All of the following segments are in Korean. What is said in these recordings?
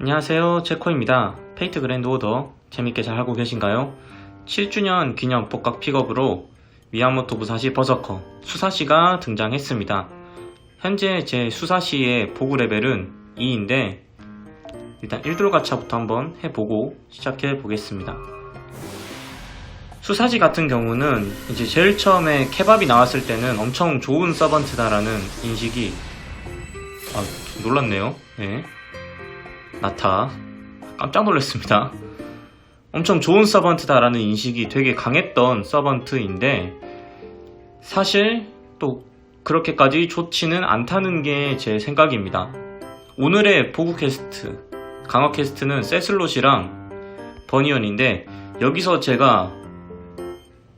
안녕하세요. 체코입니다. 페이트 그랜드 오더 재밌게 잘 하고 계신가요? 7주년 기념 복각 픽업으로 미야모토 무사시 버서커 수사시가 등장했습니다. 현재 제 수사시의 보구 레벨은 2인데 일단 1돌 가차부터 한번 해보고 시작해 보겠습니다. 수사시 같은 경우는 이제 제일 처음에 케밥이 나왔을 때는 엄청 좋은 서번트다라는 인식이 아 놀랐네요. 예. 나타 깜짝 놀랐습니다. 엄청 좋은 서번트다라는 인식이 되게 강했던 서번트인데 사실 또 그렇게까지 좋지는 않다는 게 제 생각입니다. 오늘의 보구 캐스트 강화 캐스트는 세슬롯이랑 버니언인데 여기서 제가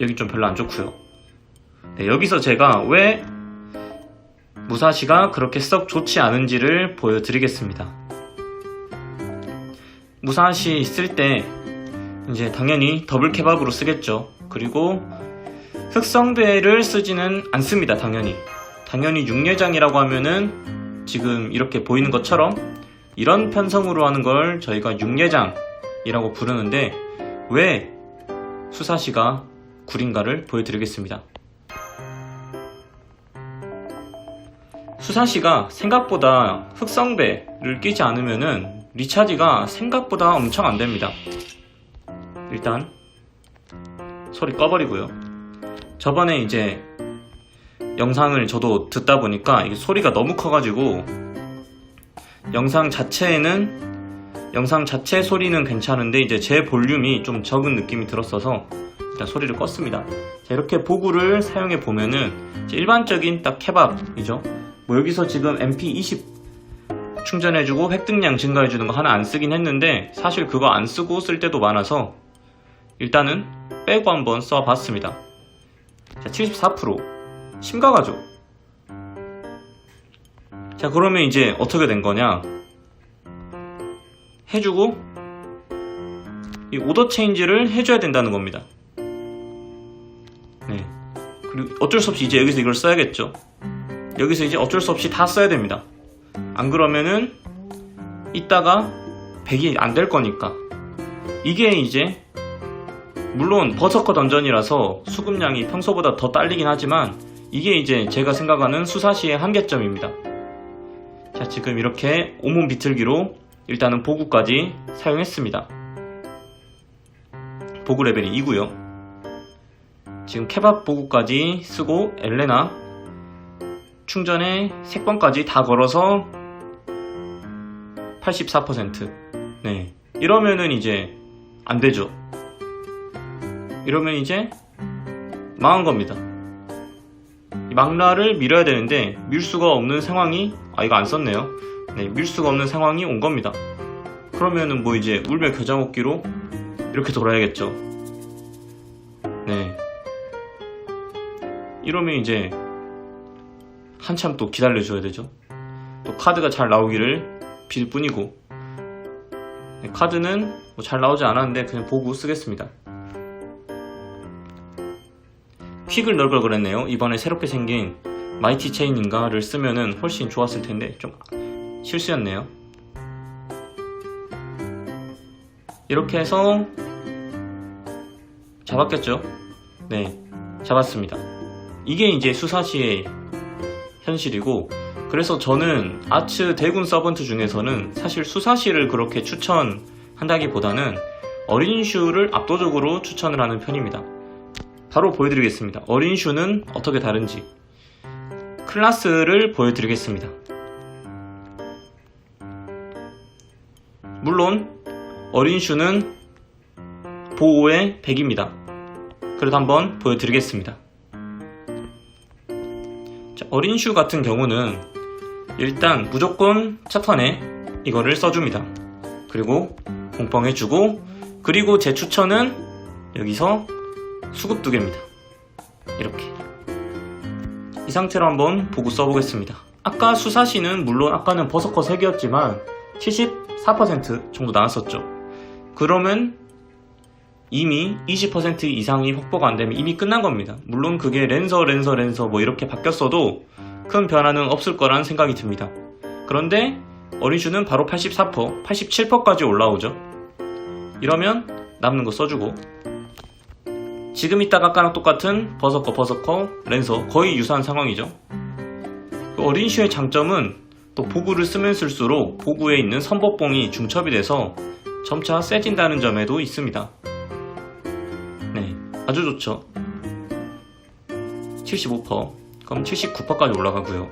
여기 좀 별로 안 좋고요. 네, 여기서 제가 왜 무사시가 그렇게 썩 좋지 않은지를 보여드리겠습니다. 무사시 쓸 때 이제 당연히 더블 케밥으로 쓰겠죠. 그리고 흑성배를 쓰지는 않습니다. 당연히. 당연히 육례장이라고 하면은 지금 이렇게 보이는 것처럼 이런 편성으로 하는 걸 저희가 육례장이라고 부르는데 왜 수사시가 구린가를 보여드리겠습니다. 수사시가 생각보다 흑성배를 끼지 않으면은 리차지가 생각보다 엄청 안 됩니다. 일단 소리 꺼버리고요. 저번에 이제 영상을 저도 듣다 보니까 소리가 너무 커가지고 영상 자체에는 영상 자체 소리는 괜찮은데 이제 제 볼륨이 좀 적은 느낌이 들었어서 일단 소리를 껐습니다. 자, 이렇게 보구를 사용해 보면은 일반적인 딱 케밥이죠. 뭐 여기서 지금 MP20 충전해주고 획득량 증가해주는 거 하나 안 쓰긴 했는데 사실 그거 안 쓰고 쓸 때도 많아서 일단은 빼고 한번 써봤습니다. 자, 74% 심각하죠? 자, 그러면 이제 어떻게 된 거냐? 해주고 이 오더 체인지를 해줘야 된다는 겁니다. 네. 그리고 어쩔 수 없이 이제 여기서 이걸 써야겠죠. 여기서 이제 어쩔 수 없이 다 써야 됩니다. 안 그러면은 이따가 100이 안 될 거니까. 이게 이제 물론 버서커 던전이라서 수급량이 평소보다 더 딸리긴 하지만 이게 이제 제가 생각하는 수사시의 한계점입니다. 자, 지금 이렇게 온몸 비틀기로 일단은 보구까지 사용했습니다. 보구 레벨이 2고요. 지금 케밥 보구까지 쓰고 엘레나 충전에 색번까지 다 걸어서 84%. 네. 이러면은 이제 안 되죠. 이러면 이제 망한 겁니다. 이 망라를 밀어야 되는데 밀 수가 없는 상황이 아 이거 안 썼네요. 네, 밀 수가 없는 상황이 온 겁니다. 그러면은 뭐 이제 울며 겨자 먹기로 이렇게 돌아야겠죠. 네. 이러면 이제 한참 또 기다려줘야 되죠. 또 카드가 잘 나오기를 빌 뿐이고 네, 카드는 뭐 잘 나오지 않았는데 그냥 보고 쓰겠습니다. 퀵을 넣을 걸 그랬네요. 이번에 새롭게 생긴 마이티 체인인가를 쓰면은 훨씬 좋았을 텐데 좀 실수였네요. 이렇게 해서 잡았겠죠? 네, 잡았습니다. 이게 이제 수사시의 현실이고 그래서 저는 아츠 대군 서번트 중에서는 사실 수사시를 그렇게 추천한다기보다는 어린 슈를 압도적으로 추천을 하는 편입니다. 바로 보여드리겠습니다. 어린 슈는 어떻게 다른지 클라스를 보여드리겠습니다. 물론 어린 슈는 보호의 100입니다. 그래도 한번 보여드리겠습니다. 자, 어린 슈 같은 경우는 일단 무조건 차턴에 이거를 써줍니다. 그리고 공펑해주고 그리고 제 추천은 여기서 수급 두 개입니다. 이렇게 이 상태로 한번 보고 써보겠습니다. 아까 수사시는 물론 아까는 버서커 3개였지만 74% 정도 나왔었죠. 그러면 이미 20% 이상이 확보가 안 되면 이미 끝난 겁니다. 물론 그게 랜서, 랜서, 랜서 뭐 이렇게 바뀌었어도 큰 변화는 없을 거란 생각이 듭니다. 그런데 어린슈는 바로 84%, 87%까지 올라오죠. 이러면 남는 거 써주고 지금 이따 아까랑 똑같은 버서커 버서커 랜서 거의 유사한 상황이죠. 그 어린슈의 장점은 또 보구를 쓰면 쓸수록 보구에 있는 선복봉이 중첩이 돼서 점차 세진다는 점에도 있습니다. 네, 아주 좋죠. 75%, 그럼 79%까지 올라가고요.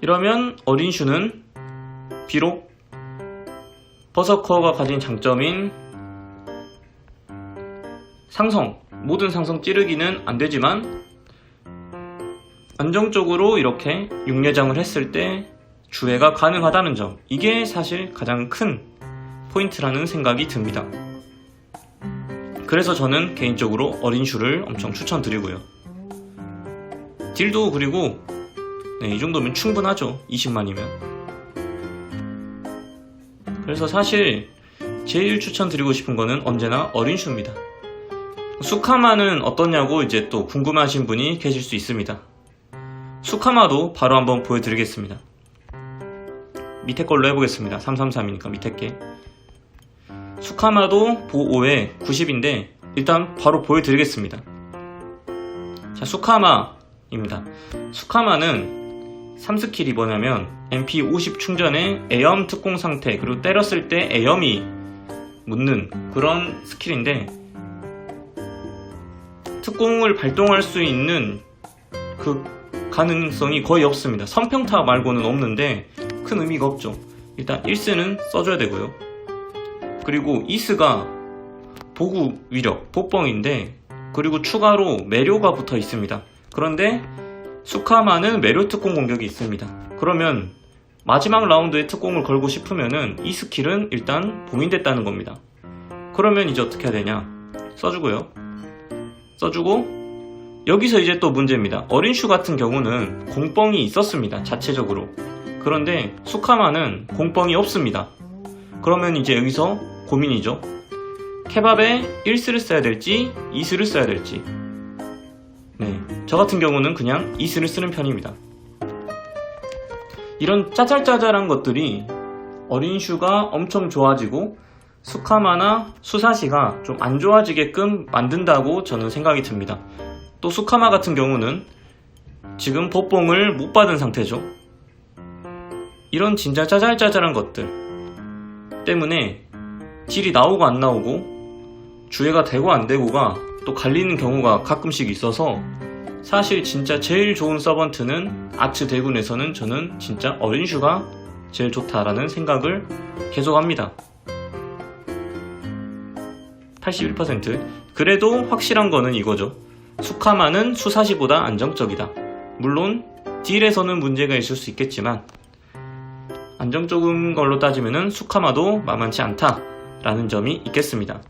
이러면 어린 슈는 비록 버서커가 가진 장점인 상성, 모든 상성 찌르기는 안 되지만 안정적으로 이렇게 육례장을 했을 때 주회가 가능하다는 점 이게 사실 가장 큰 포인트라는 생각이 듭니다. 그래서 저는 개인적으로 어린 슈를 엄청 추천드리고요. 딜도 그리고 네, 이 정도면 충분하죠. 20만이면. 그래서 사실 제일 추천드리고 싶은 거는 언제나 어린 슈입니다. 수카마는 어떠냐고 이제 또 궁금하신 분이 계실 수 있습니다. 수카마도 바로 한번 보여드리겠습니다. 밑에 걸로 해보겠습니다. 333이니까 밑에 게. 수카마도 보5에 90인데 일단 바로 보여드리겠습니다. 자, 수카마입니다. 수카마는 3스킬이 뭐냐면 MP50 충전에 애염 특공 상태 그리고 때렸을 때 애염이 묻는 그런 스킬인데 특공을 발동할 수 있는 그 가능성이 거의 없습니다. 선평타 말고는 없는데 큰 의미가 없죠. 일단 1스는 써줘야 되고요. 그리고 이스가 보구 위력, 복뻥인데 그리고 추가로 매료가 붙어 있습니다. 그런데 수카마는 매료 특공 공격이 있습니다. 그러면 마지막 라운드에 특공을 걸고 싶으면은 이 스킬은 일단 봉인됐다는 겁니다. 그러면 이제 어떻게 해야 되냐? 써주고요. 써주고 여기서 이제 또 문제입니다. 어린슈 같은 경우는 공뻥이 있었습니다. 자체적으로. 그런데 수카마는 공뻥이 없습니다. 그러면 이제 여기서 고민이죠. 케밥에 1스를 써야 될지 2스를 써야 될지. 네. 저 같은 경우는 그냥 2스를 쓰는 편입니다. 이런 짜잘짜잘한 것들이 어린 슈가 엄청 좋아지고 수카마나 수사시가 좀 안 좋아지게끔 만든다고 저는 생각이 듭니다. 또 수카마 같은 경우는 지금 법봉을 못 받은 상태죠. 이런 진짜 짜잘짜잘한 것들 때문에 딜이 나오고 안 나오고 주회가 되고 안 되고가 또 갈리는 경우가 가끔씩 있어서 사실 진짜 제일 좋은 서번트는 아츠 대군에서는 저는 진짜 어린슈가 제일 좋다라는 생각을 계속합니다. 81% 그래도 확실한 거는 이거죠. 수카마는 수사시보다 안정적이다. 물론 딜에서는 문제가 있을 수 있겠지만 안정적인 걸로 따지면 수카마도 만만치 않다라는 점이 있겠습니다.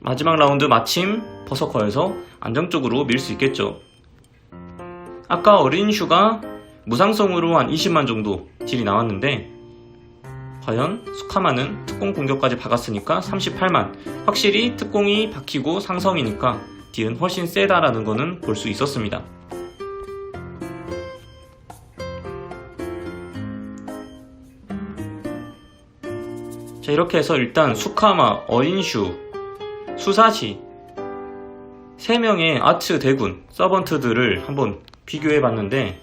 마지막 라운드 마침 버서커에서 안정적으로 밀 수 있겠죠. 아까 어린 슈가 무상성으로 한 20만 정도 딜이 나왔는데 과연 수카마는 특공 공격까지 박았으니까 38만 확실히 특공이 박히고 상성이니까 딜은 훨씬 세다라는 거는 볼 수 있었습니다. 자 이렇게 해서 일단 수카마, 어인슈, 수사시 3명의 아츠 대군, 서번트들을 한번 비교해 봤는데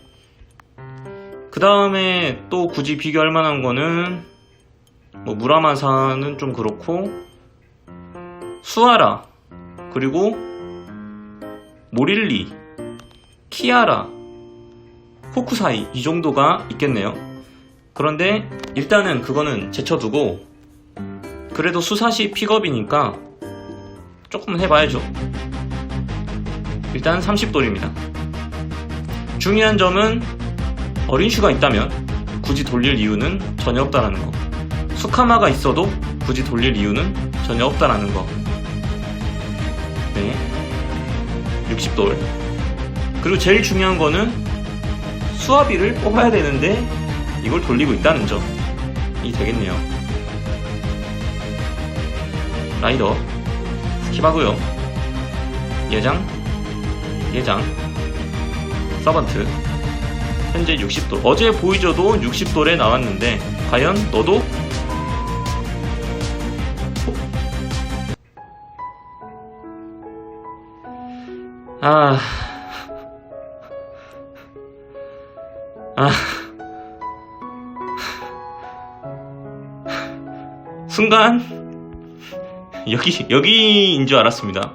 그 다음에 또 굳이 비교할 만한 거는 뭐 무라마사는 좀 그렇고 수아라 그리고 모릴리 키아라 호쿠사이 이 정도가 있겠네요. 그런데 일단은 그거는 제쳐두고 그래도 수사시 픽업이니까 조금은 해봐야죠 일단 30돌입니다 중요한 점은 어린 슈가 있다면 굳이 돌릴 이유는 전혀 없다라는 거 수카마가 있어도 굳이 돌릴 이유는 전혀 없다라는 거. 네. 60돌. 그리고 제일 중요한 거는 수화비를 뽑아야 되는데 이걸 돌리고 있다는 점 이 되겠네요. 라이더 스킵하고요. 예장, 예장, 서번트, 현재 60돌. 어제 보이저도 60돌에 나왔는데 과연 너도 아. 아. 순간 여기 여기인 줄 알았습니다.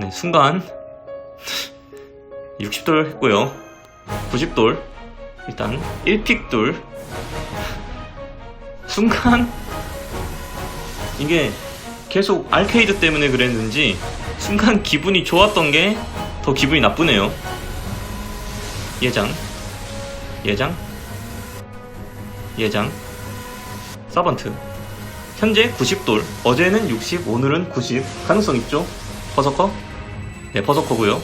네, 순간 60돌 했고요. 90돌. 일단 1픽돌. 순간 이게 계속 알케이드 때문에 그랬는지 순간 기분이 좋았던 게 더 기분이 나쁘네요. 예장. 예장. 예장. 서번트. 현재 90돌. 어제는 60, 오늘은 90. 가능성 있죠? 버서커? 네, 버서커고요.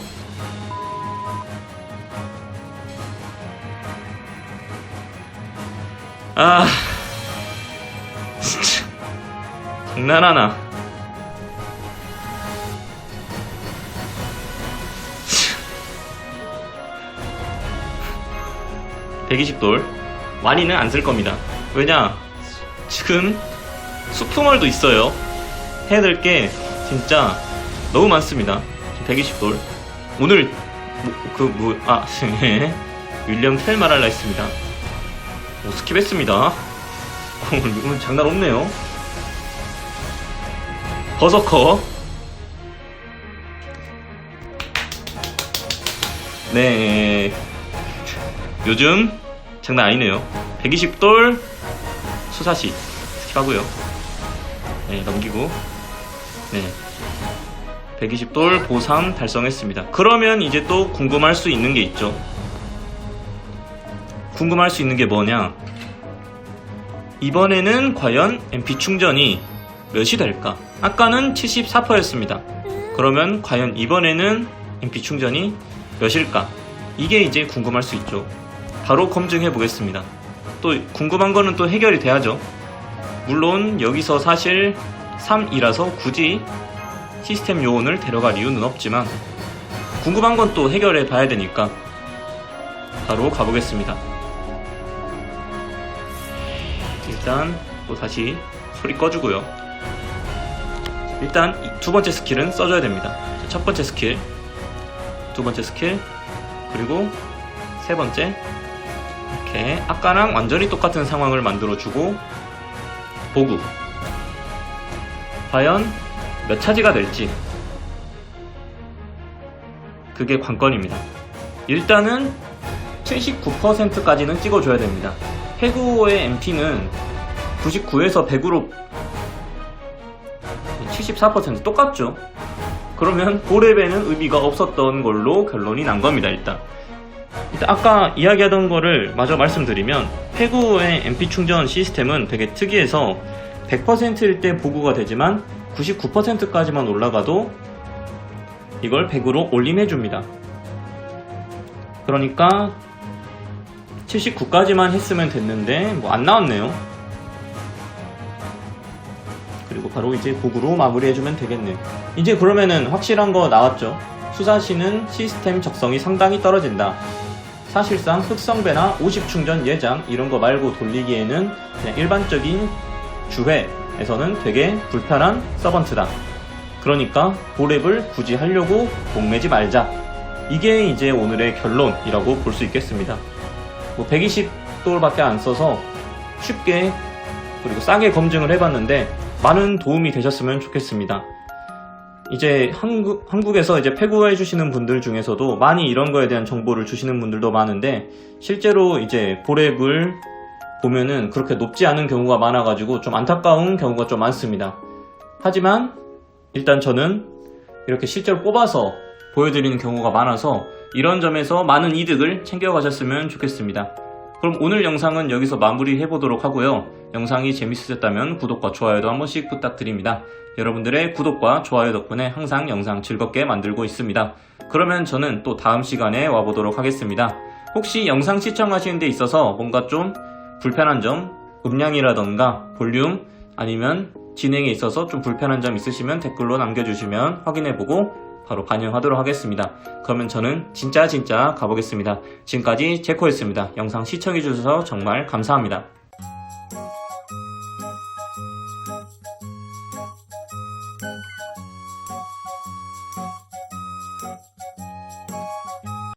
아, 진짜 장난하나? 120돌 많이는 안 쓸 겁니다. 왜냐? 지금 수풍월도 있어요. 해야 될 게 진짜 너무 많습니다. 120돌. 오늘 뭐, 그 뭐, 아, 윌리엄 텔마랄라 했습니다. 오, 스킵했습니다. 오늘 장난 없네요. 버서커. 네. 요즘 장난 아니네요. 120돌 수사시 스킵하고요. 네, 넘기고. 네. 120돌 보상 달성했습니다. 그러면 이제 또 궁금할 수 있는 게 있죠. 궁금할 수 있는 게 뭐냐? 이번에는 과연 MP 충전이 몇이 될까? 아까는 74%였습니다. 그러면 과연 이번에는 MP 충전이 몇일까? 이게 이제 궁금할 수 있죠. 바로 검증해 보겠습니다. 또 궁금한 거는 또 해결이 돼야죠. 물론 여기서 사실 3이라서 굳이 시스템 요원을 데려갈 이유는 없지만 궁금한 건 또 해결해 봐야 되니까 바로 가보겠습니다. 일단 또 다시 소리 꺼주고요. 일단 이두 번째 스킬은 써줘야 됩니다. 자, 첫 번째 스킬, 두 번째 스킬, 그리고 세 번째 이렇게 아까랑 완전히 똑같은 상황을 만들어주고 보고 과연 몇 차지가 될지 그게 관건입니다. 일단은 79%까지는 찍어줘야 됩니다. 해구의 MP는 99에서 100으로 74% 똑같죠? 그러면 고렙에는 의미가 없었던 걸로 결론이 난 겁니다, 일단. 아까 이야기하던 거를 마저 말씀드리면 해구의 MP 충전 시스템은 되게 특이해서 100%일 때 보고가 되지만 99%까지만 올라가도 이걸 100으로 올림해줍니다. 그러니까 79까지만 했으면 됐는데 뭐 안 나왔네요. 그리고 바로 이제 복으로 마무리해주면 되겠네요. 이제 그러면은 확실한 거 나왔죠. 수사시는 시스템 적성이 상당히 떨어진다. 사실상 흑성배나 50 충전 예장 이런 거 말고 돌리기에는 그냥 일반적인 주회에서는 되게 불편한 서번트다. 그러니까 고랩을 굳이 하려고 목매지 말자. 이게 이제 오늘의 결론이라고 볼 수 있겠습니다. 뭐 120돌밖에 안 써서 쉽게 그리고 싸게 검증을 해봤는데 많은 도움이 되셨으면 좋겠습니다. 이제 한국, 한국에서 이제 패구해 주시는 분들 중에서도 많이 이런 거에 대한 정보를 주시는 분들도 많은데 실제로 이제 고랩을 보면은 그렇게 높지 않은 경우가 많아가지고 좀 안타까운 경우가 좀 많습니다. 하지만 일단 저는 이렇게 실제로 뽑아서 보여드리는 경우가 많아서 이런 점에서 많은 이득을 챙겨가셨으면 좋겠습니다. 그럼 오늘 영상은 여기서 마무리 해 보도록 하고요. 영상이 재밌으셨다면 구독과 좋아요도 한 번씩 부탁드립니다. 여러분들의 구독과 좋아요 덕분에 항상 영상 즐겁게 만들고 있습니다. 그러면 저는 또 다음 시간에 와보도록 하겠습니다. 혹시 영상 시청하시는 데 있어서 뭔가 좀 불편한 점, 음량이라던가 볼륨 아니면 진행에 있어서 좀 불편한 점 있으시면 댓글로 남겨주시면 확인해보고 바로 반영하도록 하겠습니다. 그러면 저는 진짜 진짜 가보겠습니다. 지금까지 제코였습니다. 영상 시청해주셔서 정말 감사합니다.